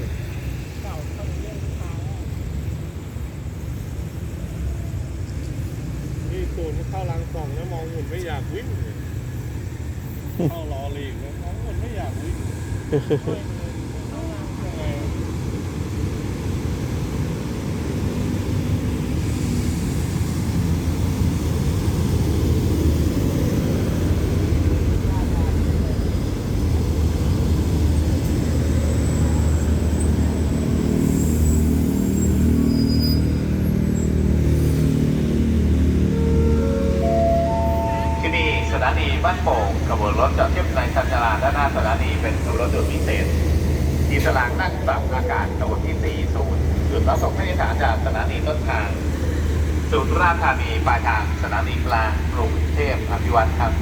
นทางแล้วนี่ตูนเข้ารังสองแล้วมองหุ่นไม่อยากวิ่ง เข้ารอลีกแล้วมองหุ่นไม่อยากวิ่ง ถานีบ้านโป่งขบวนรถจอดเทียบในชันชาลาด้านหน้าสถานีเป็นรถด่วนพิเศษที่สลางนั่งปรับอากาศขบวนที่ 40จุดรับส่งผู้โดยสารจากสถานีต้นทางสุราษฎร์ธานีปลายทางสถานีกลางกรุงเทพอภิวัตครับ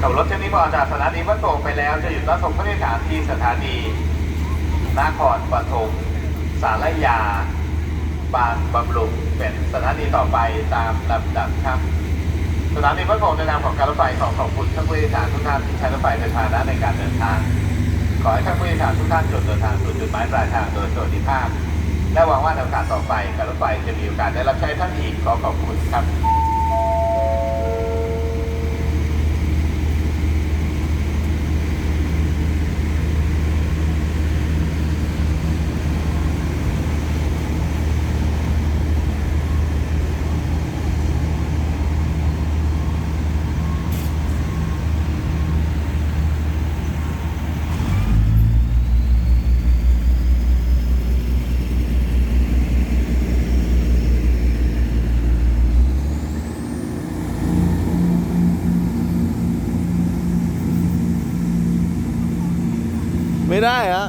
ขบวนรถเช่นนี้พอจากสถานีบ้านโป่งไปแล้ว จะหยุดรับส่งผู้โดยสารที่สถานีนครปฐมสารยา บางบำรุงเป็นสถานีต่อไปตามลำดับครับ สถานีพระโขงในนามของการรถไฟขอขอบคุณท่านผู้โดยสารทุกท่านที่ใช้รถไฟเป็นพาหนะในการเดินทาง ขอให้ท่านผู้โดยสารทุกท่านจดเดินทางสู่จุดหมายปลายทางโดยสวัสดิภาพ และหวังว่าในโอกาสต่อไปการรถไฟจะมีโอกาสได้รับใช้ท่านอีกขอขอบคุณครับ ไม่ได้ฮะ